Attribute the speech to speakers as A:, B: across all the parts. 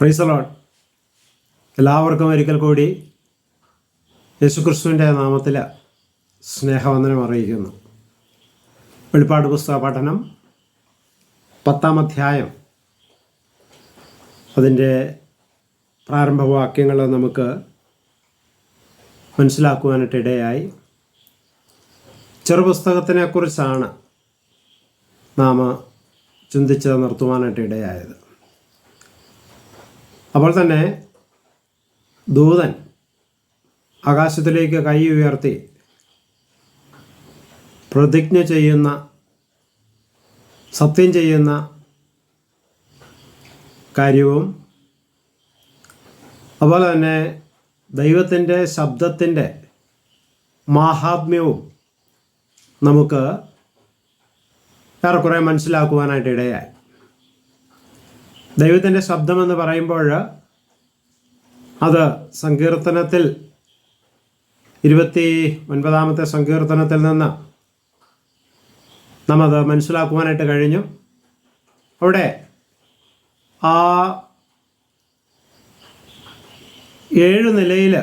A: പ്രൈസലോൺ എല്ലാവർക്കും ഒരിക്കൽ കൂടി യേശുക്രിസ്തുവിന്റെ നാമത്തിൽ സ്നേഹവന്ദനം അറിയിക്കുന്നു. വെളിപ്പാട് പുസ്തക പഠനം പത്താം അധ്യായം. അതിന്റെ പ്രാരംഭവാക്യങ്ങൾ നമുക്ക് മനസ്സിലാക്കുവാനായിട്ട് ഇടയായി. ചെറുപുസ്തകത്തിനെക്കുറിച്ചാണ് നാം ചിന്തിച്ച് നിർത്തുവാനായിട്ട് ഇടയായത്. അപ്പോൾ തന്നെ ദൂതൻ ആകാശത്തിലേക്ക് കൈ ഉയർത്തി പ്രതിജ്ഞ ചെയ്യുന്ന സത്യം ചെയ്യുന്ന കാര്യവും അതുപോലെ തന്നെ ദൈവത്തിന്റെ ശബ്ദത്തിന്റെ മാഹാത്മ്യവും നമുക്ക് ഏറെക്കുറെ മനസ്സിലാക്കുവാനായിട്ട് ഇടയായി. ദൈവത്തിന്റെ ശബ്ദമെന്ന് പറയുമ്പോൾ അത് സങ്കീർത്തനത്തിൽ ഇരുപത്തി ഒൻപതാമത്തെ സങ്കീർത്തനത്തിൽ നിന്ന് നാം അത് മനസ്സിലാക്കുവാനായിട്ട് കഴിഞ്ഞു. അവിടെ ആ ഏഴ് നിലയിൽ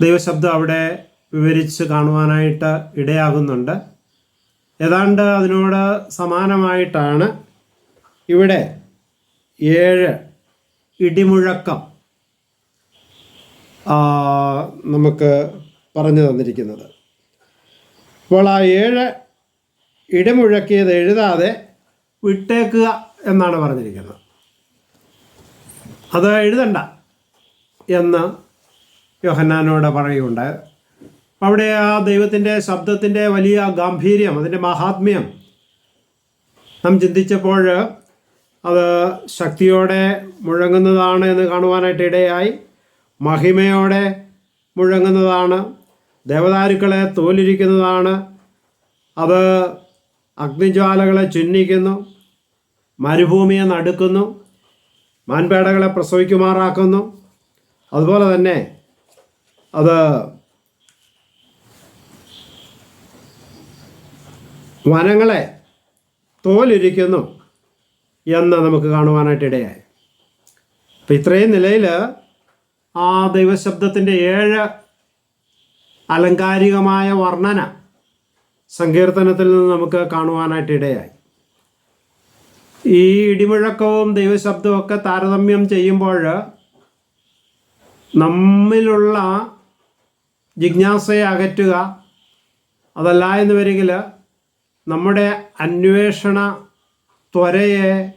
A: ദൈവശബ്ദം അവിടെ വിവരിച്ച് കാണുവാനായിട്ട് ഇടയാകുന്നുണ്ട്. ഏതാണ്ട് അതിനോട് സമാനമായിട്ടാണ് ഇവിടെ ഏഴ് ഇടിമുഴക്കം. നമുക്ക് പറഞ്ഞു തന്നിരിക്കുന്നത്. അപ്പോൾ ആ ഏഴ് ഇടിമുഴക്കിയത് എഴുതാതെ വിട്ടേക്കുക എന്നാണ് പറഞ്ഞിരിക്കുന്നത്. അത് എഴുതണ്ട എന്ന് യോഹന്നാനോട് പറയുകയുണ്ട് അവിടെ ആ ദൈവത്തിന്റെ ശബ്ദത്തിന്റെ വലിയ ഗാംഭീര്യം അതിന്റെ മഹാത്മ്യം നാം ചിന്തിച്ചപ്പോൾ അത് ശക്തിയോടെ മുഴങ്ങുന്നതാണ് എന്ന് കാണുവാനായിട്ട് ഇടയായി. മഹിമയോടെ മുഴങ്ങുന്നതാണ്. ദേവദാരുക്കളെ തോലിരിക്കുന്നതാണ്. അത് അഗ്നിജ്വാലകളെ ചിഹ്നിക്കുന്നു മരുഭൂമിയെ നടുക്കുന്നു. മാൻപേടകളെ പ്രസവിക്കുമാറാക്കുന്നു. അതുപോലെ തന്നെ അത് വനങ്ങളെ തോലിരിക്കുന്നു. എന്ന് നമുക്ക് കാണുവാനായിട്ട് ഇടയായി. അപ്പം ഇത്രയും നിലയിൽ ആ ദൈവശബ്ദത്തിന്റെ ഏഴ് അലങ്കാരികമായ വർണന സങ്കീർത്തനത്തിൽ നിന്ന് നമുക്ക് കാണുവാനായിട്ട് ഇടയായി. ഈ ഇടിമുഴക്കവും ദൈവശബ്ദവും ഒക്കെ താരതമ്യം ചെയ്യുമ്പോൾ നമ്മിലുള്ള ജിജ്ഞാസയെ അകറ്റുക അതല്ല എന്ന് വരികിൽ നമ്മുടെ അന്വേഷണ ത്വരയെ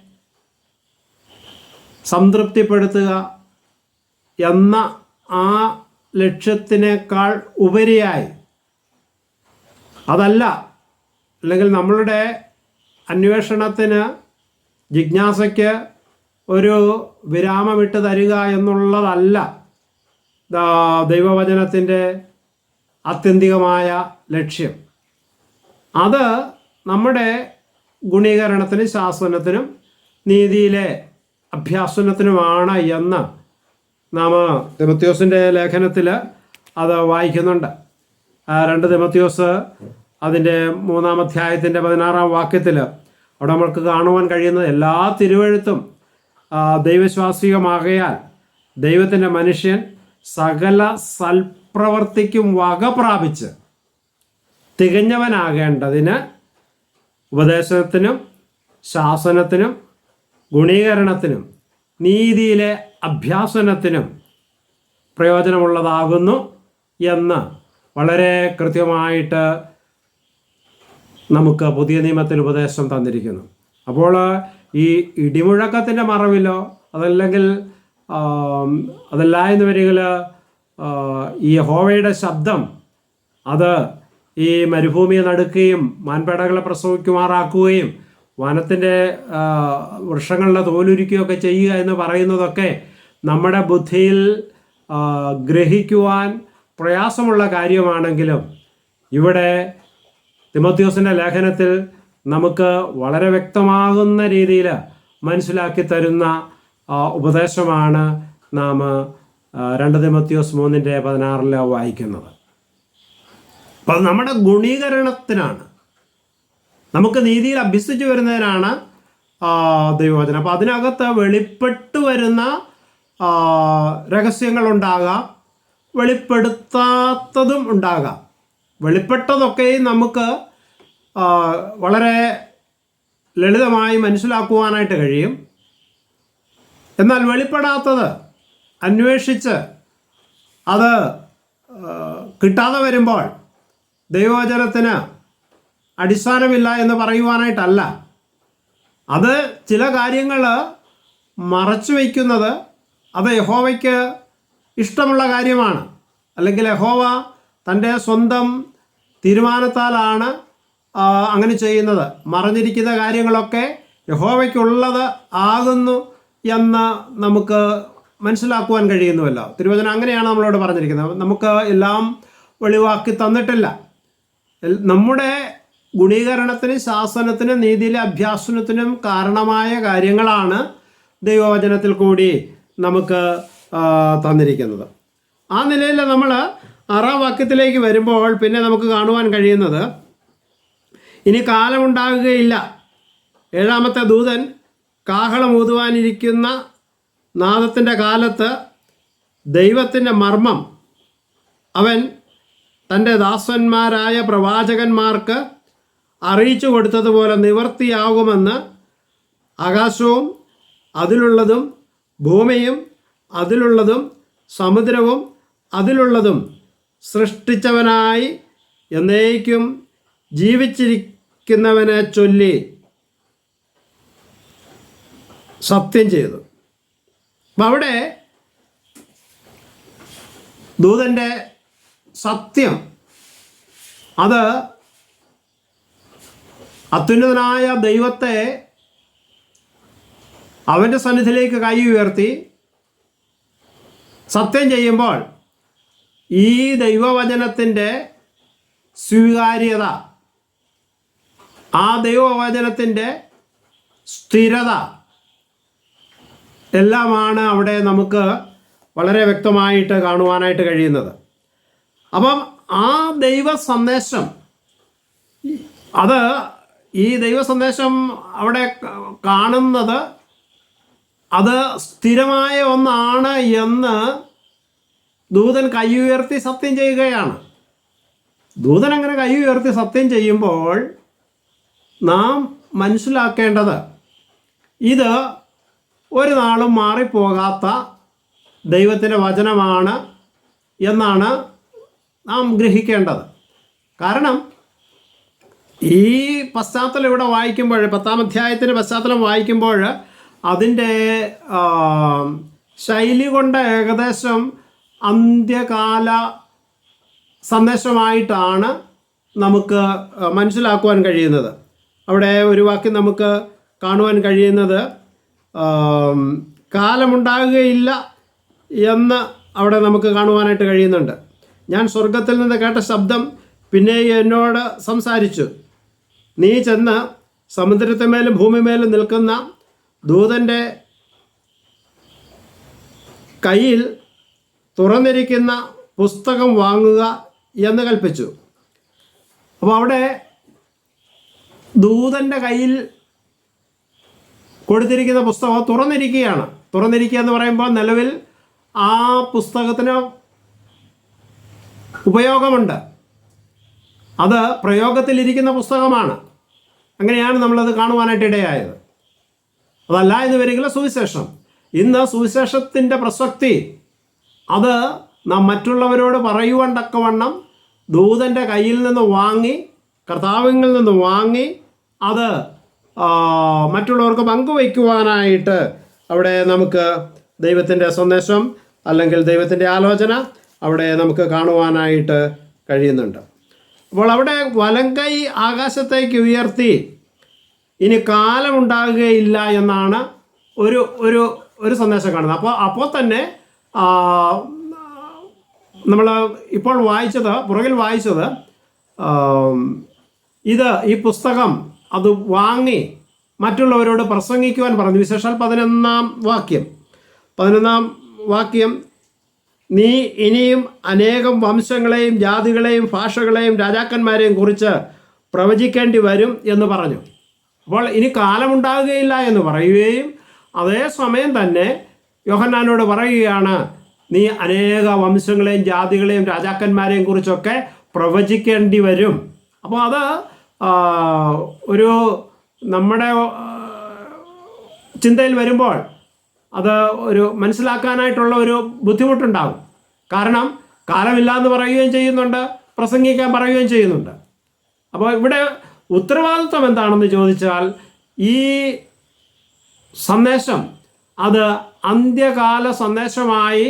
A: സംതൃപ്തിപ്പെടുത്തുക എന്ന ആ ലക്ഷ്യത്തിനേക്കാൾ ഉപരിയായി. അതല്ല അല്ലെങ്കിൽ നമ്മളുടെ അന്വേഷണത്തിന് ജിജ്ഞാസയ്ക്ക് ഒരു വിരാമമിട്ട് തരിക എന്നുള്ളതല്ല ദൈവവചനത്തിന്റെ ആത്യന്തികമായ ലക്ഷ്യം. അത് നമ്മുടെ ഗുണീകരണത്തിനും ശാസനത്തിനും നീതിയിലെ അഭ്യാസനത്തിനുമാണ് എന്ന് നാം തിമത്യോസിന്റെ ലേഖനത്തിൽ അത് വായിക്കുന്നുണ്ട്. രണ്ട് തിമത്യോസ് അതിന്റെ മൂന്നാം അധ്യായത്തിന്റെ പതിനാറാം വാക്യത്തിൽ അവിടെ നമ്മൾക്ക് കാണുവാൻ കഴിയുന്നത് എല്ലാ തിരുവഴുത്തും ദൈവശ്വാസികമാകയാൽ ദൈവത്തിന്റെ മനുഷ്യൻ സകല സൽപ്രവർത്തിക്കും വക പ്രാപിച്ച് തികഞ്ഞവനാകേണ്ടതിന് ഉപദേശത്തിനും ശാസനത്തിനും ഗുണീകരണത്തിനും നീതിയിലെ അഭ്യാസനത്തിനും പ്രയോജനമുള്ളതാകുന്നു എന്ന് വളരെ കൃത്യമായിട്ട് നമുക്ക് പുതിയ നിയമത്തിൽ ഉപദേശം തന്നിരിക്കുന്നു. അപ്പോൾ ഈ ഇടിമുഴക്കത്തിന്റെ മറവിലോ അതല്ലെങ്കിൽ അതല്ല എന്ന് വരികിൽ ഈ ഹോവയുടെ ശബ്ദം അത് ഈ മരുഭൂമിയെ നടുക്കുകയും മാൻപേടകളെ പ്രസവിക്കുമാറാക്കുകയും വനത്തിന്റെ വൃക്ഷങ്ങളുടെ തോലുരിക്കുകയൊക്കെ ചെയ്യുക എന്ന് പറയുന്നതൊക്കെ നമ്മുടെ ബുദ്ധിയിൽ ഗ്രഹിക്കുവാൻ പ്രയാസമുള്ള കാര്യമാണെങ്കിലും ഇവിടെ തിമോത്യോസിന്റെ ലേഖനത്തിൽ നമുക്ക് വളരെ വ്യക്തമാകുന്ന രീതിയിൽ മനസ്സിലാക്കി തരുന്ന ഉപദേശമാണ് നാം രണ്ട് തിമത്യോസ് മൂന്നിന്റെ പതിനാറിൽ വായിക്കുന്നത്. അപ്പം നമ്മുടെ ഗുണീകരണത്തിനാണ്. നമുക്ക് നീതിയിൽ അഭ്യസിച്ചു വരുന്നതിനാണ് ദൈവവചനം. അപ്പം അതിനകത്ത് വെളിപ്പെട്ട് വരുന്ന രഹസ്യങ്ങളുണ്ടാകാം വെളിപ്പെടുത്താത്തതും ഉണ്ടാകാം. വെളിപ്പെട്ടതൊക്കെയും നമുക്ക് വളരെ ലളിതമായി മനസ്സിലാക്കുവാനായിട്ട് കഴിയും. എന്നാൽ വെളിപ്പെടാത്തത് അന്വേഷിച്ച് അത് കിട്ടാതെ വരുമ്പോൾ ദൈവവചനത്തിന് അടിസ്ഥാനമില്ല എന്ന് പറയുവാനായിട്ടല്ല. അത് ചില കാര്യങ്ങൾ മറച്ചു വയ്ക്കുന്നത് അത് യഹോവയ്ക്ക് ഇഷ്ടമുള്ള കാര്യമാണ്. അല്ലെങ്കിൽ യഹോവ തന്റെ സ്വന്തം തീരുമാനത്താലാണ് അങ്ങനെ ചെയ്യുന്നത്. മറഞ്ഞിരിക്കുന്ന കാര്യങ്ങളൊക്കെ യഹോവയ്ക്കുള്ളത് ആകുന്നു എന്ന് നമുക്ക് മനസ്സിലാക്കുവാൻ കഴിയുന്നുവല്ലോ. തിരുവചനം അങ്ങനെയാണ് നമ്മളോട് പറഞ്ഞിരിക്കുന്നത്. നമുക്ക് എല്ലാം വെളിവാക്കി തന്നിട്ടില്ല. നമ്മുടെ ഗുണീകരണത്തിനും ശാസനത്തിനും നീതിയിലെ അഭ്യാസനത്തിനും കാരണമായ കാര്യങ്ങളാണ് ദൈവവചനത്തിൽ കൂടി നമുക്ക് തന്നിരിക്കുന്നത്. ആ നിലയിൽ നമ്മൾ ആറാം വാക്യത്തിലേക്ക് വരുമ്പോൾ പിന്നെ നമുക്ക് കാണുവാൻ കഴിയുന്നത് ഇനി കാലമുണ്ടാകുകയില്ല. ഏഴാമത്തെ ദൂതൻ കാഹളം ഊതുവാനിരിക്കുന്ന നാദത്തിന്റെ കാലത്ത് ദൈവത്തിന്റെ മർമ്മം അവൻ തന്റെ ദാസന്മാരായ പ്രവാചകന്മാർക്ക് അറിയിച്ചു കൊടുത്തതുപോലെ നിവർത്തിയാകുമെന്ന് ആകാശവും അതിലുള്ളതും ഭൂമിയും അതിലുള്ളതും സമുദ്രവും അതിലുള്ളതും സൃഷ്ടിച്ചവനായി എന്നേക്കും ജീവിച്ചിരിക്കുന്നവനെ ചൊല്ലി സത്യം ചെയ്തു. അപ്പം അവിടെ ദൂതന്റെ സത്യം അത് അത്യുന്നതനായ ദൈവത്തെ അവന്റെ സന്നിധിയിലേക്ക് കൈ ഉയർത്തി സത്യം ചെയ്യുമ്പോൾ ഈ ദൈവവചനത്തിന്റെ സ്വീകാര്യത ആ ദൈവവചനത്തിന്റെ സ്ഥിരത എല്ലാമാണ് അവിടെ നമുക്ക് വളരെ വ്യക്തമായിട്ട് കാണുവാനായിട്ട് കഴിയുന്നത്. അപ്പം ആ ദൈവ സന്ദേശം അത് ഈ ദൈവ സന്ദേശം അവിടെ കാണുന്നത് അത് സ്ഥിരമായ ഒന്നാണ് എന്ന് ദൂതൻ കൈ ഉയർത്തി സത്യം ചെയ്യുകയാണ്. ദൂതൻ അങ്ങനെ കൈ ഉയർത്തി സത്യം ചെയ്യുമ്പോൾ നാം മനസ്സിലാക്കേണ്ടത് ഇത് ഒരു നാളും മാറിപ്പോകാത്ത ദൈവത്തിന്റെ വചനമാണ് എന്നാണ് നാം ഗ്രഹിക്കേണ്ടത്. കാരണം ഈ പശ്ചാത്തലം ഇവിടെ വായിക്കുമ്പോൾ പത്താം അധ്യായത്തിന്റെ പശ്ചാത്തലം വായിക്കുമ്പോൾ അതിന്റെ ശൈലി കൊണ്ട് ഏകദേശം അന്ത്യകാല സന്ദേശമായിട്ടാണ് നമുക്ക് മനസ്സിലാക്കുവാൻ കഴിയുന്നത്. അവിടെ ഒരു വാക്യം നമുക്ക് കാണുവാൻ കഴിയുന്നത് കാലമുണ്ടാകുകയില്ല എന്ന് അവിടെ നമുക്ക് കാണുവാനായിട്ട് കഴിയുന്നുണ്ട്. ഞാൻ സ്വർഗത്തിൽ നിന്ന് കേട്ട ശബ്ദം പിന്നെ എന്നോട് സംസാരിച്ചു. നീ ചെന്ന് സമുദ്രത്തിന്മേലും ഭൂമിമേലും നിൽക്കുന്ന ദൂതന്റെ കയ്യിൽ തുറന്നിരിക്കുന്ന പുസ്തകം വാങ്ങുക എന്ന് കൽപ്പിച്ചു. അപ്പോൾ അവിടെ ദൂതന്റെ കയ്യിൽ കൊടുത്തിരിക്കുന്ന പുസ്തകം തുറന്നിരിക്കുകയാണ്. തുറന്നിരിക്കുക എന്ന് പറയുമ്പോൾ നിലവിൽ ആ പുസ്തകത്തിന് ഉപയോഗമുണ്ട്. അത് പ്രയോഗത്തിലിരിക്കുന്ന പുസ്തകമാണ്. അങ്ങനെയാണ് നമ്മളത് കാണുവാനായിട്ട് ഇടയായത്. അതല്ല എന്ന് വരികിൽ സുവിശേഷം. ഇന്ന് സുവിശേഷത്തിന്റെ പ്രസക്തി അത് നാം മറ്റുള്ളവരോട് പറയുവാൻ തക്കവണ്ണം ദൂതന്റെ കയ്യിൽ നിന്ന് വാങ്ങി കർത്താവിങ്ങിൽ നിന്ന് വാങ്ങി അത് മറ്റുള്ളവർക്ക് പങ്കുവയ്ക്കുവാനായിട്ട് അവിടെ നമുക്ക് ദൈവത്തിന്റെ സന്ദേശം അല്ലെങ്കിൽ ദൈവത്തിന്റെ ആലോചന അവിടെ നമുക്ക് കാണുവാനായിട്ട് കഴിയുന്നുണ്ട്. അപ്പോൾ അവിടെ വലങ്കൈ ആകാശത്തേക്ക് ഉയർത്തി ഇനി കാലമുണ്ടാകുകയില്ല എന്നാണ് ഒരു ഒരു ഒരു സന്ദേശം കാണുന്നത്. അപ്പോൾ അപ്പോൾ തന്നെ നമ്മൾ ഇപ്പോൾ വായിച്ചത് പുറകിൽ വായിച്ചത് ഇത് ഈ പുസ്തകം അത് വാങ്ങി മറ്റുള്ളവരോട് പ്രസംഗിക്കുവാൻ പറഞ്ഞു. വിശേഷാൽ പതിനൊന്നാം വാക്യം. പതിനൊന്നാം വാക്യം നീ ഇനിയും അനേകം വംശങ്ങളെയും ജാതികളെയും ഭാഷകളെയും രാജാക്കന്മാരെയും കുറിച്ച് പ്രവചിക്കേണ്ടി വരും എന്ന് പറഞ്ഞു. അപ്പോൾ ഇനി കാലമുണ്ടാകുകയില്ല എന്ന് പറയുകയും അതേ സമയം തന്നെ യോഹന്നാനോട് പറയുകയാണ് നീ അനേക വംശങ്ങളെയും ജാതികളെയും രാജാക്കന്മാരെയും കുറിച്ചൊക്കെ പ്രവചിക്കേണ്ടി വരും. അപ്പോൾ അത് ഒരു നമ്മുടെ ചിന്തയിൽ വരുമ്പോൾ അത് ഒരു മനസ്സിലാക്കാനായിട്ടുള്ള ഒരു ബുദ്ധിമുട്ടുണ്ടാകും. കാരണം കാലമില്ല എന്ന് പറയുകയും ചെയ്യുന്നുണ്ട് പ്രസംഗിക്കാൻ പറയുകയും ചെയ്യുന്നുണ്ട്. അപ്പോൾ ഇവിടെ ഉത്തരവാദിത്വം എന്താണെന്ന് ചോദിച്ചാൽ ഈ സന്ദേശം അത് അന്ത്യകാല സന്ദേശമായി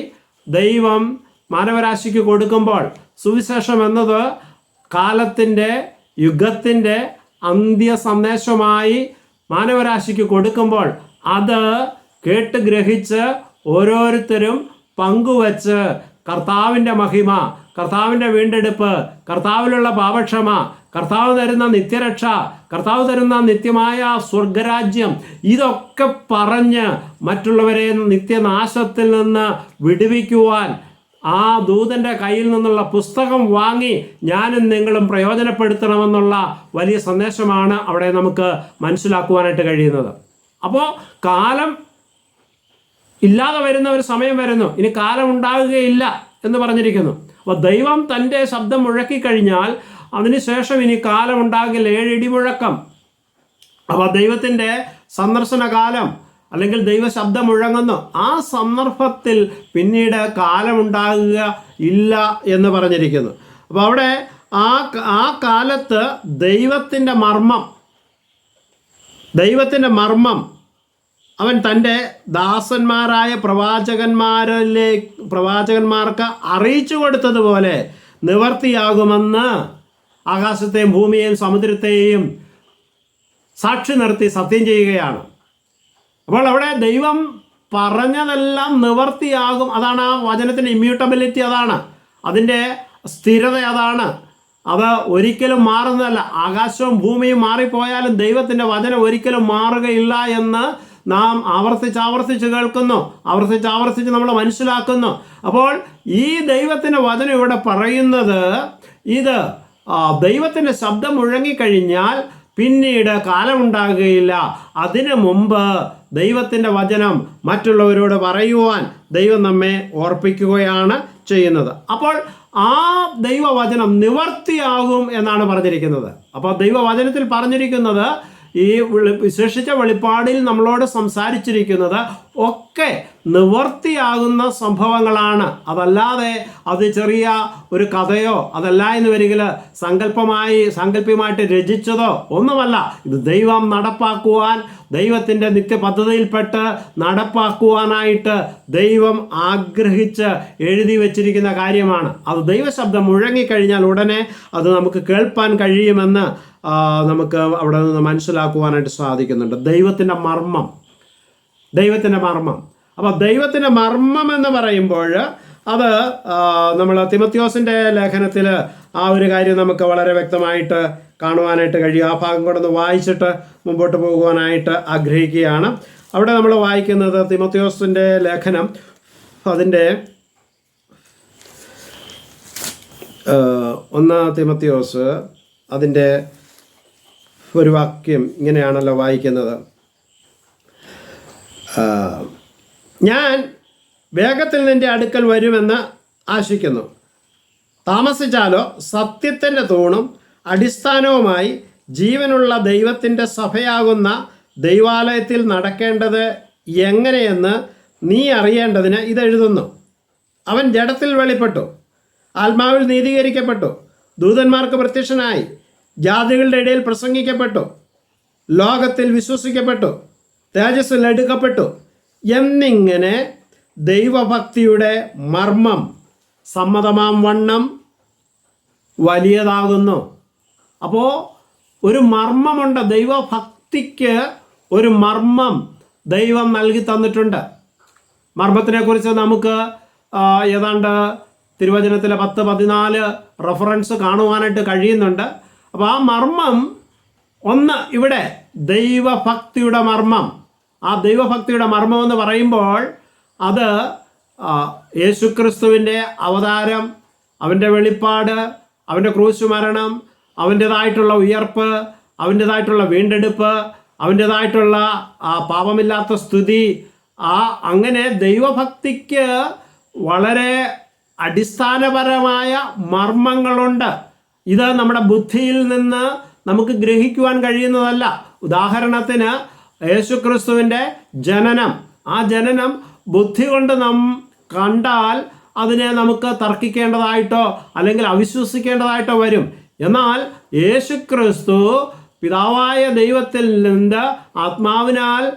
A: ദൈവം മാനവരാശിക്ക് കൊടുക്കുമ്പോൾ സുവിശേഷം എന്നത് കാലത്തിന്റെ യുഗത്തിന്റെ അന്ത്യ സന്ദേശമായി മാനവരാശിക്ക് കൊടുക്കുമ്പോൾ അത് കേട്ട് ഗ്രഹിച്ച് ഓരോരുത്തരും പങ്കുവച്ച് കർത്താവിന്റെ മഹിമ കർത്താവിന്റെ വീണ്ടെടുപ്പ് കർത്താവിലുള്ള പാപക്ഷമ കർത്താവ് തരുന്ന നിത്യരക്ഷ കർത്താവ് തരുന്ന നിത്യമായ സ്വർഗരാജ്യം ഇതൊക്കെ പറഞ്ഞ് മറ്റുള്ളവരെ നിത്യനാശത്തിൽ നിന്ന് വിടുവിക്കുവാൻ ആ ദൂതന്റെ കയ്യിൽ നിന്നുള്ള പുസ്തകം വാങ്ങി ഞാനും നിങ്ങളും പ്രയോജനപ്പെടുത്തണമെന്നുള്ള വലിയ സന്ദേശമാണ് അവിടെ നമുക്ക് മനസ്സിലാക്കുവാനായിട്ട് കഴിയുന്നത്. അപ്പോൾ കാലം ഇല്ലാതെ വരുന്ന ഒരു സമയം വരുന്നു. ഇനി കാലം ഉണ്ടാകുകയില്ല എന്ന് പറഞ്ഞിരിക്കുന്നു. അപ്പോൾ ദൈവം തന്റെ ശബ്ദം മുഴക്കിക്കഴിഞ്ഞാൽ അതിനുശേഷം ഇനി കാലം ഉണ്ടാകില്ല. ഏഴ് ഇടിമുഴക്കം അപ്പോൾ ദൈവത്തിന്റെ സന്ദർശന കാലം അല്ലെങ്കിൽ ദൈവ ശബ്ദം മുഴങ്ങുന്നു. ആ സന്ദർഭത്തിൽ പിന്നീട് കാലമുണ്ടാകുക ഇല്ല എന്ന് പറഞ്ഞിരിക്കുന്നു. അപ്പോൾ അവിടെ ആ ആ കാലത്ത് ദൈവത്തിന്റെ മർമ്മം ദൈവത്തിന്റെ മർമ്മം അവൻ തന്റെ ദാസന്മാരായ പ്രവാചകന്മാരിലെ പ്രവാചകന്മാർക്ക് അറിയിച്ചു കൊടുത്തതുപോലെ നിവർത്തിയാകുമെന്ന് ആകാശത്തെയും ഭൂമിയെയും സമുദ്രത്തെയും സാക്ഷി നിർത്തി സത്യം ചെയ്യുകയാണ്. അപ്പോൾ അവിടെ ദൈവം പറഞ്ഞതെല്ലാം നിവർത്തിയാകും. അതാണ് ആ വചനത്തിന്റെ ഇമ്മ്യൂട്ടബിലിറ്റി അതാണ്. അതിന്റെ സ്ഥിരത അതാണ്. അത് ഒരിക്കലും മാറുന്നതല്ല. ആകാശവും ഭൂമിയും മാറിപ്പോയാലും ദൈവത്തിന്റെ വചനം ഒരിക്കലും മാറുകയില്ല എന്ന് നാം ആവർത്തിച്ച് ആവർത്തിച്ച് കേൾക്കുന്നു ആവർത്തിച്ച് ആവർത്തിച്ച് നമ്മൾ മനസ്സിലാക്കുന്നു. അപ്പോൾ ഈ ദൈവത്തിന്റെ വചനം ഇവിടെ പറയുന്നത് ഇത് ദൈവത്തിന്റെ ശബ്ദം മുഴങ്ങിക്കഴിഞ്ഞാൽ പിന്നീട് കാലമുണ്ടാകുകയില്ല. അതിനു മുമ്പ് ദൈവത്തിന്റെ വചനം മറ്റുള്ളവരോട് പറയുവാൻ ദൈവം നമ്മെ ഓർപ്പിക്കുകയാണ് ചെയ്യുന്നത്. അപ്പോൾ ആ ദൈവവചനം നിവർത്തിയാകും എന്നാണ് പറഞ്ഞിരിക്കുന്നത്. അപ്പോൾ ദൈവവചനത്തിൽ പറഞ്ഞിരിക്കുന്നത് ഈ വിശേഷിച്ച വെളിപ്പാടിൽ നമ്മളോട് സംസാരിച്ചിരിക്കുന്നത് ഒക്കെ നിവർത്തിയാകുന്ന സംഭവങ്ങളാണ്. അതല്ലാതെ അത് ചെറിയ ഒരു കഥയോ അതല്ല എന്ന് വരികിൽ സങ്കല്പമായി സങ്കല്പമായിട്ട് രചിച്ചതോ ഒന്നുമല്ല. ഇത് ദൈവം നടപ്പാക്കുവാൻ ദൈവത്തിന്റെ നിത്യപദ്ധതിയിൽപ്പെട്ട് നടപ്പാക്കുവാനായിട്ട് ദൈവം ആഗ്രഹിച്ച് എഴുതി വച്ചിരിക്കുന്ന കാര്യമാണ്. അത് ദൈവശബ്ദം മുഴങ്ങിക്കഴിഞ്ഞാൽ ഉടനെ അത് നമുക്ക് കേൾപ്പാൻ കഴിയുമെന്ന് നമുക്ക് അവിടെ നിന്ന് മനസ്സിലാക്കുവാനായിട്ട് സാധിക്കുന്നുണ്ട്. ദൈവത്തിന്റെ മർമ്മം. ദൈവത്തിന്റെ മർമ്മം. അപ്പോൾ ദൈവത്തിന്റെ മർമ്മം എന്ന് പറയുമ്പോൾ അത് നമ്മൾ തിമത്യോസിന്റെ ലേഖനത്തിൽ ആ ഒരു കാര്യം നമുക്ക് വളരെ വ്യക്തമായിട്ട് കാണുവാനായിട്ട് കഴിയും. ആ ഭാഗം കൂടെ വായിച്ചിട്ട് മുമ്പോട്ട് പോകുവാനായിട്ട് ആഗ്രഹിക്കുകയാണ്. അവിടെ നമ്മൾ വായിക്കുന്നത് തിമത്യോസിന്റെ ലേഖനം. അതിന്റെ ഒന്നാം തിമത്യോസ് അതിന്റെ ഒരു വാക്യം ഇങ്ങനെയാണല്ലോ വായിക്കുന്നത്. ഞാൻ വേഗത്തിൽ നിന്റെ അടുക്കൽ വരുമെന്ന് ആശിക്കുന്നു. താമസിച്ചാലോ സത്യത്തിന്റെ തൂണും അടിസ്ഥാനവുമായി ജീവനുള്ള ദൈവത്തിന്റെ സഭയാകുന്ന ദൈവാലയത്തിൽ നടക്കേണ്ടത് എങ്ങനെയെന്ന് നീ അറിയേണ്ടതിന് ഇതെഴുതുന്നു. അവൻ ജഡത്തിൽ വെളിപ്പെട്ടു. ആത്മാവിൽ നീതീകരിക്കപ്പെട്ടു. ദൂതന്മാർക്ക് പ്രത്യക്ഷനായി. ജാതികളുടെ ഇടയിൽ പ്രസംഗിക്കപ്പെട്ടു. ലോകത്തിൽ വിശ്വസിക്കപ്പെട്ടു. തേജസ്സിൽ എടുക്കപ്പെട്ടു. എന്നിങ്ങനെ ദൈവഭക്തിയുടെ മർമ്മം സമ്മതമാം വണ്ണം വലിയതാകുന്നു. അപ്പോൾ ഒരു മർമ്മമുണ്ട്. ദൈവഭക്തിക്ക് ഒരു മർമ്മം ദൈവം നൽകി തന്നിട്ടുണ്ട്. മർമ്മത്തിനെക്കുറിച്ച് നമുക്ക് ഏതാണ്ട് തിരുവചനത്തിലെ പത്ത് പതിനാല് റെഫറൻസ് കാണുവാനായിട്ട് കഴിയുന്നുണ്ട്. അപ്പോൾ ആ മർമ്മം ഒന്ന് ഇവിടെ ദൈവഭക്തിയുടെ മർമ്മം ആ ദൈവഭക്തിയുടെ മർമ്മം എന്ന് പറയുമ്പോൾ അത് യേശുക്രിസ്തുവിന്റെ അവതാരം അവന്റെ വെളിപ്പാട് അവന്റെ ക്രൂശ് മരണം അവന്റേതായിട്ടുള്ള ഉയർപ്പ് അവന്റേതായിട്ടുള്ള വീണ്ടെടുപ്പ് അവന്റെതായിട്ടുള്ള ആ പാപമില്ലാത്ത സ്തുതി ആ അങ്ങനെ ദൈവഭക്തിക്ക് വളരെ അടിസ്ഥാനപരമായ മർമ്മങ്ങളുണ്ട്. ഇത് നമ്മുടെ ബുദ്ധിയിൽ നിന്ന് നമുക്ക് ഗ്രഹിക്കുവാൻ കഴിയുന്നതല്ല. ഉദാഹരണത്തിന് യേശുക്രിസ്തുവിന്റെ ജനനം. ആ ജനനം ബുദ്ധി കൊണ്ട് നാം കണ്ടാൽ അതിനെ നമുക്ക് തർക്കിക്കേണ്ടതായിട്ടോ അല്ലെങ്കിൽ അവിശ്വസിക്കേണ്ടതായിട്ടോ വരും. എന്നാൽ യേശുക്രിസ്തു പിതാവായ ദൈവത്തിൽ നിന്ന് ആത്മാവിനാൽ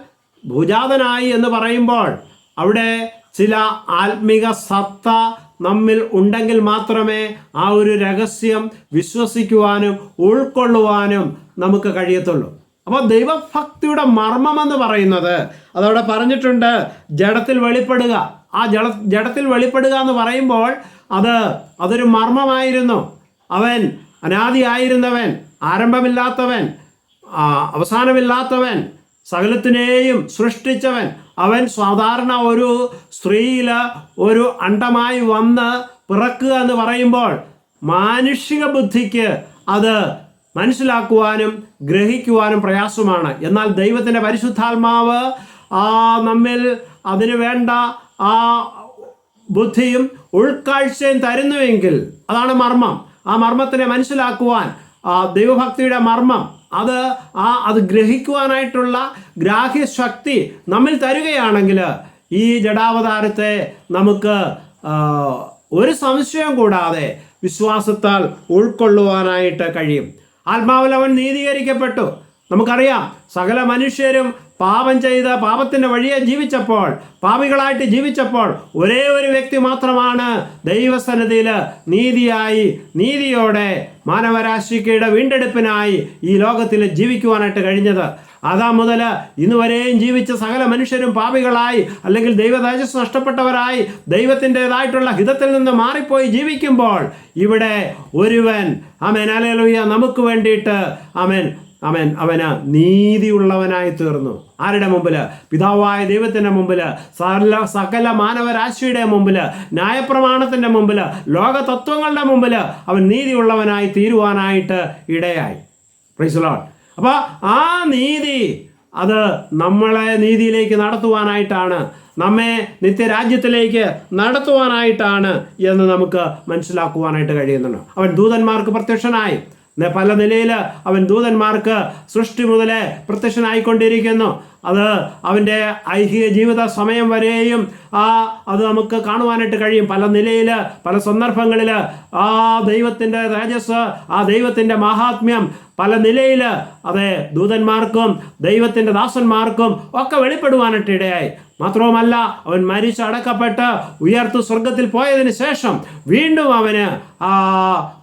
A: ഭുജാതനായി എന്ന് പറയുമ്പോൾ അവിടെ ചില ആത്മിക സത്ത നമ്മിൽ ഉണ്ടെങ്കിൽ മാത്രമേ ആ ഒരു രഹസ്യം വിശ്വസിക്കുവാനും ഉൾക്കൊള്ളുവാനും നമുക്ക് കഴിയത്തുള്ളൂ. അപ്പോൾ ദൈവഭക്തിയുടെ മർമ്മം എന്ന് പറയുന്നത്. അതവിടെ പറഞ്ഞിട്ടുണ്ട് ജഡത്തിൽ വെളിപ്പെടുക. ആ ജഡ ജഡത്തിൽ വെളിപ്പെടുക എന്ന് പറയുമ്പോൾ അത് അതൊരു മർമ്മമായിരുന്നു. അവൻ അനാദിയായിരുന്നവൻ ആരംഭമില്ലാത്തവൻ അവസാനമില്ലാത്തവൻ സകലത്തിനെയും സൃഷ്ടിച്ചവൻ. അവൻ സാധാരണ ഒരു സ്ത്രീയിൽ ഒരു അണ്ടമായി വന്ന് പിറക്കുക എന്ന് പറയുമ്പോൾ മാനുഷിക ബുദ്ധിക്ക് അത് മനസ്സിലാക്കുവാനും ഗ്രഹിക്കുവാനും പ്രയാസമാണ്. എന്നാൽ ദൈവത്തിന്റെ പരിശുദ്ധാത്മാവ് ആ നമ്മിൽ അതിനു വേണ്ട ആ ബുദ്ധിയും ഉൾക്കാഴ്ചയും തരുന്നുവെങ്കിൽ അതാണ് മർമ്മം. ആ മർമ്മത്തിനെ മനസ്സിലാക്കുവാൻ ദൈവഭക്തിയുടെ മർമ്മം അത് ആ അത് ഗ്രഹിക്കുവാനായിട്ടുള്ള ഗ്രാഹ്യശക്തി നമ്മിൽ തരികയാണെങ്കിൽ ഈ ജഡാവതാരത്തെ നമുക്ക് ഒരു സംശയം കൂടാതെ വിശ്വാസത്താൽ ഉൾക്കൊള്ളുവാനായിട്ട് കഴിയും. ആത്മാവിൽ അവൻ നീതീകരിക്കപ്പെട്ടു. നമുക്കറിയാം സകല മനുഷ്യരും പാപം ചെയ്ത പാപത്തിന്റെ വഴിയെ ജീവിച്ചപ്പോൾ പാപികളായിട്ട് ജീവിച്ചപ്പോൾ ഒരേ ഒരു വ്യക്തി മാത്രമാണ് ദൈവസന്നിധിയിൽ നീതിയായി നീതിയോടെ മാനവരാശിക്കയുടെ വീണ്ടെടുപ്പിനായി ഈ ലോകത്തിൽ ജീവിക്കുവാനായിട്ട് കഴിഞ്ഞത്. അതാ മുതൽ ഇന്ന് വരെയും ജീവിച്ച സകല മനുഷ്യരും പാപികളായി അല്ലെങ്കിൽ ദൈവതാജസ് നഷ്ടപ്പെട്ടവരായി ദൈവത്തിന്റെതായിട്ടുള്ള ഹിതത്തിൽ നിന്ന് മാറിപ്പോയി ജീവിക്കുമ്പോൾ ഇവിടെ ഒരുവൻ അമേൻ അലേലുയ്യ നമുക്ക് വേണ്ടിയിട്ട് അമേൻ അവൻ അവന് നീതിയുള്ളവനായി തീർന്നു. ആരുടെ മുമ്പിൽ പിതാവായ ദൈവത്തിന്റെ മുമ്പിൽ സകല സകല മാനവരാശിയുടെ മുമ്പിൽ ന്യായപ്രമാണത്തിന്റെ മുമ്പിൽ ലോക തത്വങ്ങളുടെ മുമ്പിൽ അവൻ നീതിയുള്ളവനായി തീരുവാനായിട്ട് ഇടയായി. പ്രൈസലോട്ട് അപ്പോൾ ആ നീതി അത് നമ്മളെ നീതിയിലേക്ക് നടത്തുവാനായിട്ടാണ് നമ്മെ നിത്യരാജ്യത്തിലേക്ക് നടത്തുവാനായിട്ടാണ് എന്ന് നമുക്ക് മനസ്സിലാക്കുവാനായിട്ട് കഴിയുന്നുണ്ട്. അവൻ ദൂതന്മാർക്ക് പ്രത്യക്ഷനായി. പല നിലയിൽ അവൻ ദൂതന്മാർക്ക് സൃഷ്ടി മുതലേ പ്രത്യക്ഷനായിക്കൊണ്ടിരിക്കുന്നു. അത് അവന്റെ ഐഹിക ജീവിത സമയം വരെയും ആ അത് നമുക്ക് കാണുവാനായിട്ട് കഴിയും. പല നിലയിൽ പല സന്ദർഭങ്ങളിൽ ആ ദൈവത്തിന്റെ തേജസ് ആ ദൈവത്തിന്റെ മഹാത്മ്യം പല നിലയിൽ അതെ ദൂതന്മാർക്കും ദൈവത്തിന്റെ ദാസന്മാർക്കും ഒക്കെ വെളിപ്പെടുവാനായിട്ട് ഇടയായി. മാത്രവുമല്ല അവൻ മരിച്ചടക്കപ്പെട്ട് ഉയർത്തു സ്വർഗത്തിൽ പോയതിന് ശേഷം വീണ്ടും അവന് ആ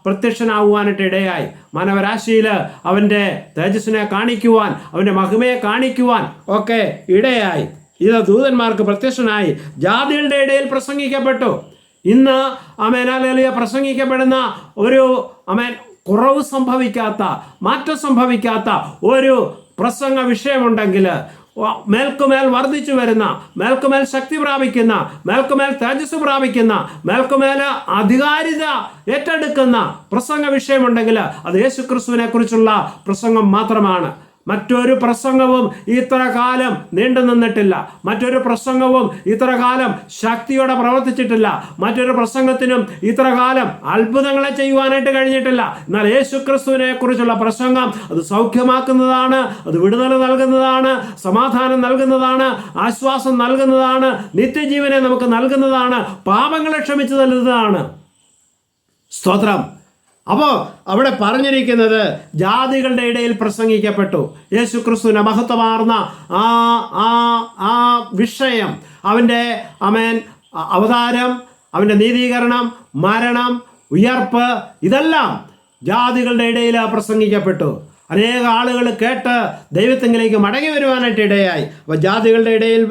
A: പ്രത്യക്ഷനാകുവാനായിട്ട് ഇടയായി. മാനവരാശിയിൽ അവന്റെ തേജസ്സിനെ കാണിക്കുവാൻ അവന്റെ മഹിമയെ കാണിക്കുവാൻ ഒക്കെ ഇടയായി. ഇത് ദൂതന്മാർക്ക് പ്രത്യക്ഷനായി. ജാതികളുടെ ഇടയിൽ പ്രസംഗിക്കപ്പെട്ടു. ഇന്ന് അമേനാലിയ പ്രസംഗിക്കപ്പെടുന്ന ഒരു അമേൻ കുറവ് സംഭവിക്കാത്ത മാറ്റം സംഭവിക്കാത്ത ഒരു പ്രസംഗ വിഷയമുണ്ടെങ്കിൽ മേൽക്കുമേൽ വർദ്ധിച്ചു വരുന്ന മേൽക്കുമേൽ ശക്തി പ്രാപിക്കുന്ന മേൽക്കുമേൽ തേജസ് പ്രാപിക്കുന്ന മേൽക്കുമേൽ അധികാരിത ഏറ്റെടുക്കുന്ന പ്രസംഗ വിഷയമുണ്ടെങ്കിൽ അത് യേശുക്രിസ്തുവിനെ കുറിച്ചുള്ള പ്രസംഗം മാത്രമാണ്. മറ്റൊരു പ്രസംഗവും ഇത്ര കാലം നീണ്ടു നിന്നിട്ടില്ല. മറ്റൊരു പ്രസംഗവും ഇത്ര കാലം ശക്തിയോടെ പ്രവർത്തിച്ചിട്ടില്ല. മറ്റൊരു പ്രസംഗത്തിനും ഇത്ര കാലം അത്ഭുതങ്ങളെ ചെയ്യുവാനായിട്ട് കഴിഞ്ഞിട്ടില്ല. എന്നാൽ യേശു ക്രിസ്തുവിനെ കുറിച്ചുള്ള പ്രസംഗം അത് സൗഖ്യമാക്കുന്നതാണ് അത് വിടുതൽ നൽകുന്നതാണ് സമാധാനം നൽകുന്നതാണ് ആശ്വാസം നൽകുന്നതാണ് നിത്യജീവനെ നമുക്ക് നൽകുന്നതാണ് പാപങ്ങളെ ക്ഷമിച്ചു നൽകുന്നതാണ് സ്തോത്രം. അപ്പോൾ അവിടെ പറഞ്ഞിരിക്കുന്നത് ജാതികളുടെ ഇടയിൽ പ്രസംഗിക്കപ്പെട്ടു. യേശു ക്രിസ്തുവിന്റെ മഹത്വമാർന്ന ആ ആ ആ വിഷയം. അവന്റെ അമേൻ അവതാരം അവന്റെ നീതീകരണം മരണം ഉയർപ്പ് ഇതെല്ലാം ജാതികളുടെ ഇടയിൽ പ്രസംഗിക്കപ്പെട്ടു. അനേക ആളുകൾ കേട്ട് ദൈവത്തെങ്കിലേക്ക് മടങ്ങി വരുവാനായിട്ട് ഇടയായി. അപ്പോൾ ജാതികളുടെ ഇടയിൽ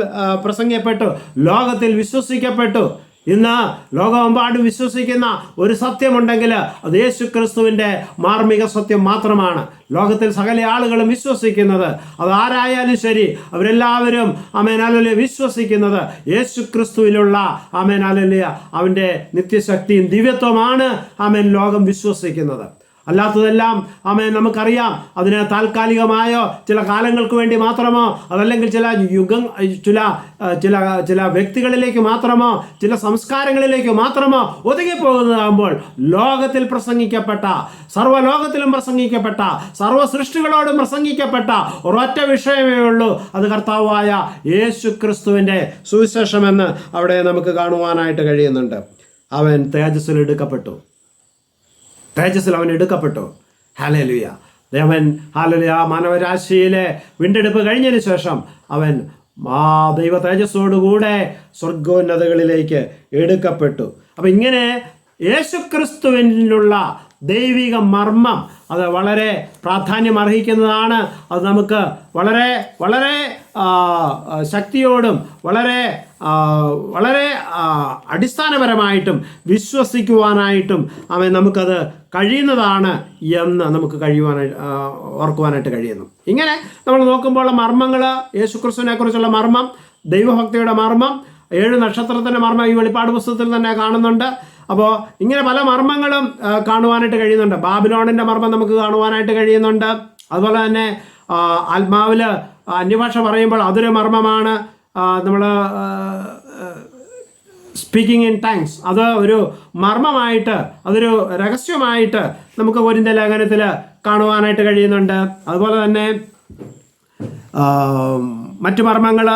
A: പ്രസംഗിക്കപ്പെട്ടു. ലോകത്തിൽ വിശ്വസിക്കപ്പെട്ടു. ഇന്ന് ലോകമെമ്പാടും വിശ്വസിക്കുന്ന ഒരു സത്യമുണ്ടെങ്കിൽ അത് യേശു ക്രിസ്തുവിന്റെ മാർമിക സത്യം മാത്രമാണ്. ലോകത്തിൽ സകല ആളുകളും വിശ്വസിക്കുന്നത് അത് ആരായാലും ശരി അവരെല്ലാവരും അമേനാലല്യ വിശ്വസിക്കുന്നത് യേശു ക്രിസ്തുവിലുള്ള അമേനാലല്യ അവന്റെ നിത്യശക്തിയും ദിവ്യത്വമാണ് അമേൻ ലോകം വിശ്വസിക്കുന്നത്. അല്ലാത്തതെല്ലാം ആമേ നമുക്കറിയാം. അതിന് താൽക്കാലികമായോ ചില കാലങ്ങൾക്ക് വേണ്ടി മാത്രമോ അതല്ലെങ്കിൽ ചില യുഗം ചില ചില ചില വ്യക്തികളിലേക്ക് മാത്രമോ ചില സംസ്കാരങ്ങളിലേക്ക് മാത്രമോ ഒതുങ്ങിപ്പോകുന്നതാകുമ്പോൾ ലോകത്തിൽ പ്രസംഗിക്കപ്പെട്ട സർവലോകത്തിലും പ്രസംഗിക്കപ്പെട്ട സർവ സൃഷ്ടികളോടും പ്രസംഗിക്കപ്പെട്ട ഒരൊറ്റ വിഷയമേ ഉള്ളൂ. അത് കർത്താവായ യേശു ക്രിസ്തുവിന്റെ സുവിശേഷമെന്ന് അവിടെ നമുക്ക് കാണുവാനായിട്ട് കഴിയുന്നുണ്ട്. അവൻ തേജസ്സിൽ എടുക്കപ്പെട്ടു. തേജസ്സിൽ അവൻ എടുക്കപ്പെട്ടു. ഹാലലുയ ദേവൻ ഹാലലുയ മാനവരാശിയിലെ വീണ്ടെടുപ്പ് കഴിഞ്ഞതിന് ശേഷം അവൻ ആ ദൈവ തേജസ്സോടുകൂടെ സ്വർഗോന്നതകളിലേക്ക് എടുക്കപ്പെട്ടു. അപ്പം ഇങ്ങനെ യേശുക്രിസ്തുവിനുള്ള ദൈവിക മർമ്മം അത് വളരെ പ്രാധാന്യം അർഹിക്കുന്നതാണ്. അത് നമുക്ക് വളരെ വളരെ ശക്തിയോടും വളരെ വളരെ അടിസ്ഥാനപരമായിട്ടും വിശ്വസിക്കുവാനായിട്ടും അവൻ നമുക്കത് കഴിയുന്നതാണ് എന്ന് നമുക്ക് കഴിയുവാനായിട്ട് ഓർക്കുവാനായിട്ട് കഴിയുന്നു. ഇങ്ങനെ നമ്മൾ നോക്കുമ്പോൾ മർമ്മങ്ങൾ യേശുക്രിസ്തുവിനെ കുറിച്ചുള്ള മർമ്മം ദൈവഭക്തിയുടെ മർമ്മം ഏഴ് നക്ഷത്രത്തിന്റെ മർമ്മം ഈ വെളിപ്പാട് പുസ്തകത്തിൽ തന്നെ കാണുന്നുണ്ട്. അപ്പോൾ ഇങ്ങനെ പല മർമ്മങ്ങളും കാണുവാനായിട്ട് കഴിയുന്നുണ്ട്. ബാബിലോണിന്റെ മർമ്മം നമുക്ക് കാണുവാനായിട്ട് കഴിയുന്നുണ്ട്. അതുപോലെ തന്നെ ആത്മാവിൽ അന്യഭാഷ പറയുമ്പോൾ അതൊരു മർമ്മമാണ്. നമ്മൾ സ്പീക്കിംഗ് ഇൻ ടാങ്ക്സ് അത് ഒരു മർമ്മമായിട്ട് അതൊരു രഹസ്യമായിട്ട് നമുക്ക് ഒരിന്റെ ലേഖനത്തിൽ കാണുവാനായിട്ട് കഴിയുന്നുണ്ട്. അതുപോലെ തന്നെ മറ്റു മർമ്മങ്ങൾ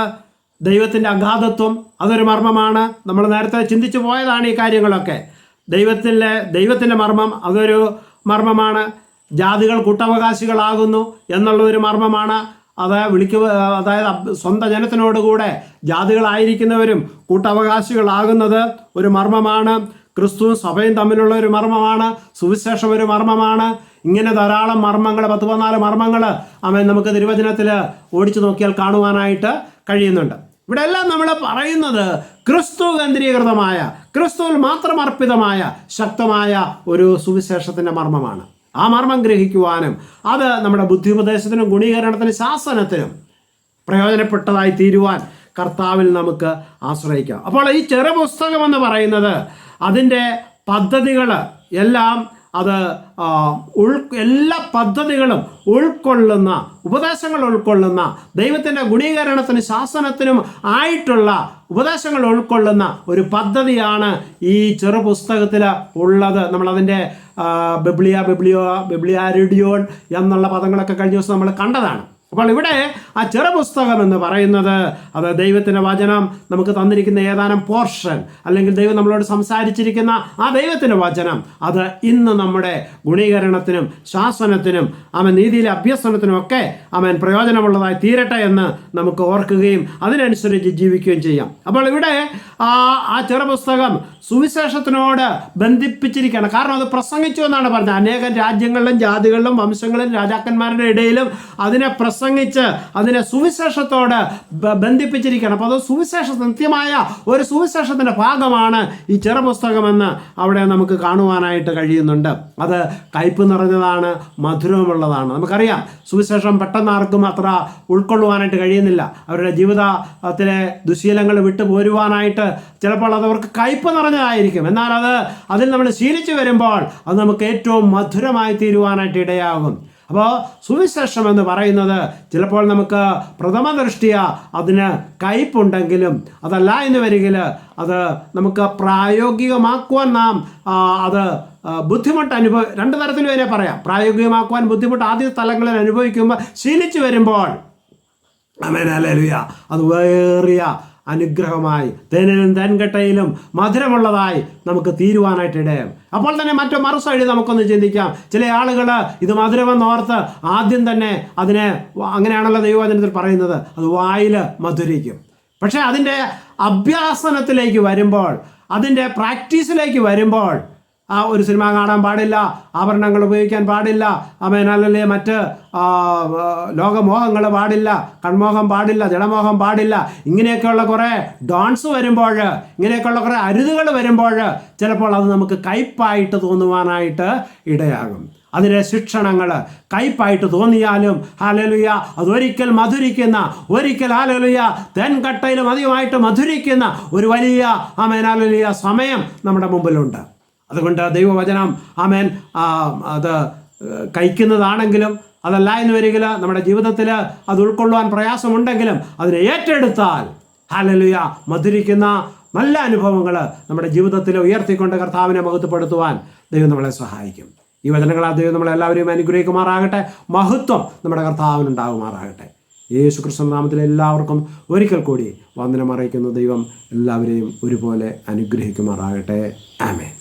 A: ദൈവത്തിന്റെ അഗാധത്വം അതൊരു മർമ്മമാണ്. നമ്മൾ നേരത്തെ ചിന്തിച്ചു പോയതാണ് ഈ കാര്യങ്ങളൊക്കെ. ദൈവത്തിന്റെ ദൈവത്തിന്റെ മർമ്മം അതൊരു മർമ്മമാണ്. ജാതികൾ കൂട്ടവകാശികളാകുന്നു എന്നുള്ള ഒരു മർമ്മമാണ്. അത് വിളിക്കു അതായത് സ്വന്തം ജനത്തിനോടുകൂടെ ജാതികളായിരിക്കുന്നവരും കൂട്ടവകാശികളാകുന്നത് ഒരു മർമ്മമാണ്. ക്രിസ്തുവും സഭയും തമ്മിലുള്ള ഒരു മർമ്മമാണ്. സുവിശേഷം ഒരു മർമ്മമാണ്. ഇങ്ങനെ ധാരാളം മർമ്മങ്ങൾ പത്ത് പതിനാല് മർമ്മങ്ങൾ അവൻ നമുക്ക് തിരുവചനത്തിൽ ഓടിച്ചു നോക്കിയാൽ കാണുവാനായിട്ട് കഴിയുന്നുണ്ട്. ഇവിടെ എല്ലാം നമ്മൾ പറയുന്നത് ക്രിസ്തു കേന്ദ്രീകൃതമായ ക്രിസ്തുവിൽ മാത്രം അർപ്പിതമായ ശക്തമായ ഒരു സുവിശേഷത്തിന്റെ മർമ്മമാണ്. ആ മർമ്മം ഗ്രഹിക്കുവാനും അത് നമ്മുടെ ബുദ്ധിപദേശത്തിനും ഗുണീകരണത്തിനും ശാസനത്തിനും പ്രയോജനപ്പെട്ടതായി തീരുവാൻ കർത്താവിൽ നമുക്ക് ആശ്രയിക്കാം. അപ്പോൾ ഈ ചെറു പുസ്തകം എന്ന് പറയുന്നത് അതിന്റെ പദ്ധതികൾ എല്ലാം അത് ഉൾ എല്ലാ പദ്ധതികളും ഉൾക്കൊള്ളുന്ന ഉപദേശങ്ങൾ ഉൾക്കൊള്ളുന്ന ദൈവത്തിന്റെ ഗുണീകരണത്തിനും ശാസനത്തിനും ആയിട്ടുള്ള ഉപദേശങ്ങൾ ഉൾക്കൊള്ളുന്ന ഒരു പദ്ധതിയാണ് ഈ ചെറു പുസ്തകത്തിൽ ഉള്ളത് നമ്മളതിന്റെ ബിബ്ലിയ ബിബ്ലിയോ ബിബ്ലിയാരിഡിയോൺ എന്നുള്ള പദങ്ങളൊക്കെ കഴിഞ്ഞ ദിവസം നമ്മൾ കണ്ടതാണ്. അപ്പോൾ ഇവിടെ ആ ചെറു പുസ്തകം എന്ന് പറയുന്നത് അത് ദൈവത്തിന്റെ വചനം നമുക്ക് തന്നിരിക്കുന്ന ഏതാനും പോർഷൻ അല്ലെങ്കിൽ ദൈവം നമ്മളോട് സംസാരിച്ചിരിക്കുന്ന ആ ദൈവത്തിന്റെ വചനം അത് ഇന്ന് നമ്മുടെ ഗുണീകരണത്തിനും ശാസനത്തിനും അവൻ നീതിയിലെ അഭ്യസനത്തിനും ഒക്കെ അവൻ പ്രയോജനമുള്ളതായി തീരട്ടെ എന്ന് നമുക്ക് ഓർക്കുകയും അതിനനുസരിച്ച് ജീവിക്കുകയും ചെയ്യാം. അപ്പോൾ ഇവിടെ ആ ആ ചെറു പുസ്തകം സുവിശേഷത്തിനോട് ബന്ധിപ്പിച്ചിരിക്കുകയാണ്. കാരണം അത് പ്രസംഗിച്ചു എന്നാണ് പറഞ്ഞത്. അനേകം രാജ്യങ്ങളിലും ജാതികളിലും വംശങ്ങളിലും രാജാക്കന്മാരുടെ ഇടയിലും അതിനെ പ്രസംഗിച്ച് അതിനെ സുവിശേഷത്തോട് ബന്ധിപ്പിച്ചിരിക്കണം അപ്പോൾ അത് സുവിശേഷ നിത്യമായ ഒരു സുവിശേഷത്തിന്റെ ഭാഗമാണ് ഈ ചെറുപുസ്തകമെന്ന് അവിടെ നമുക്ക് കാണുവാനായിട്ട് കഴിയുന്നുണ്ട്. അത് കയ്പ് നിറഞ്ഞതാണ് മധുരമുള്ളതാണ് നമുക്കറിയാം സുവിശേഷം പെട്ടെന്ന് ആർക്കും അത്ര ഉൾക്കൊള്ളുവാനായിട്ട് കഴിയുന്നില്ല. അവരുടെ ജീവിതത്തിലെ ദുശീലങ്ങൾ വിട്ടു പോരുവാനായിട്ട് ചിലപ്പോൾ അത് അവർക്ക് കയ്പ് നിറഞ്ഞതായിരിക്കും. എന്നാൽ അത് അതിൽ നമ്മൾ ശീലിച്ചു വരുമ്പോൾ അത് നമുക്ക് ഏറ്റവും മധുരമായി തീരുവാനായിട്ട് ഇടയാകും. അപ്പോൾ സുവിശേഷം എന്ന് പറയുന്നത് ചിലപ്പോൾ നമുക്ക് പ്രഥമ ദൃഷ്ടിയ അതിന് കയ്പുണ്ടെങ്കിലും അതല്ല എന്ന് വരികിൽ അത് നമുക്ക് പ്രായോഗികമാക്കുവാൻ നാം അത് ബുദ്ധിമുട്ട് അനുഭവ രണ്ട് തരത്തിലും വരെ പറയാം. പ്രായോഗികമാക്കുവാൻ ബുദ്ധിമുട്ട് ആദ്യ സ്ഥലങ്ങളിൽ അനുഭവിക്കുമ്പോൾ ശീലിച്ചു വരുമ്പോൾ അമേൻ അല്ലേലുയ അത് വേറിയ അനുഗ്രഹമായി തേനിലും തേൻകട്ടയിലും മധുരമുള്ളതായി നമുക്ക് തീരുവാനായിട്ട് ഇടയാം അപ്പോൾ തന്നെ മറ്റു മറു സൈഡിൽ നമുക്കൊന്ന് ചിന്തിക്കാം. ചില ആളുകൾ ഇത് മധുരമെന്ന് ഓർത്ത് ആദ്യം തന്നെ അതിനെ അങ്ങനെയാണല്ലോ ദൈവവചനത്തിൽ പറയുന്നത് അത് വായിൽ മധുരിക്കും. പക്ഷേ അതിന്റെ അഭ്യാസനത്തിലേക്ക് വരുമ്പോൾ അതിന്റെ പ്രാക്ടീസിലേക്ക് വരുമ്പോൾ ആ ഒരു സിനിമ കാണാൻ പാടില്ല ആഭരണങ്ങൾ ഉപയോഗിക്കാൻ പാടില്ല അമേനല്ലേ മറ്റ് ആ, ആ, ലോകമോഹങ്ങൾ പാടില്ല കൺമോഹം പാടില്ല ജഡമോഹം പാടില്ല ഇങ്ങനെയൊക്കെയുള്ള കുറേ ഡോൺസ് വരുമ്പോൾ ഇങ്ങനെയൊക്കെയുള്ള കുറേ അരുതുകൾ വരുമ്പോൾ ചിലപ്പോൾ അത് നമുക്ക് കയ്പായിട്ട് തോന്നുവാനായിട്ട് ഇടയാകും. അതിലെ ശിക്ഷണങ്ങൾ കയ്പായിട്ട് തോന്നിയാലും ഹാലലുയ അതൊരിക്കൽ മധുരിക്കുന്ന ഒരിക്കൽ ഹാലലുയ തെൻകട്ടയിലും അധികമായിട്ട് മധുരിക്കുന്ന ഒരു വലിയ ആമേൻ സമയം നമ്മുടെ മുമ്പിലുണ്ട്. അതുകൊണ്ട് ദൈവവചനം ആമേൻ അത് കഴിക്കുന്നതാണെങ്കിലും അതല്ല എന്ന് വരികിൽ നമ്മുടെ ജീവിതത്തിൽ അത് ഉൾക്കൊള്ളുവാൻ പ്രയാസമുണ്ടെങ്കിലും അതിനെ ഏറ്റെടുത്താൽ ഹാലലുയ മധുരിക്കുന്ന നല്ല അനുഭവങ്ങൾ നമ്മുടെ ജീവിതത്തിൽ ഉയർത്തിക്കൊണ്ട് കർത്താവിനെ മഹത്വപ്പെടുത്തുവാൻ ദൈവം നമ്മളെ സഹായിക്കും. ഈ വചനങ്ങളാൽ ദൈവം നമ്മളെല്ലാവരെയും അനുഗ്രഹിക്കുമാറാകട്ടെ. മഹത്വം നമ്മുടെ കർത്താവിനുണ്ടാകുമാറാകട്ടെ. യേശു ക്രിസ്തു നാമത്തിൽ എല്ലാവർക്കും ഒരിക്കൽ കൂടി വന്ദനം അറിയിക്കുന്ന. ദൈവം എല്ലാവരെയും ഒരുപോലെ അനുഗ്രഹിക്കുമാറാകട്ടെ. ആമേൻ.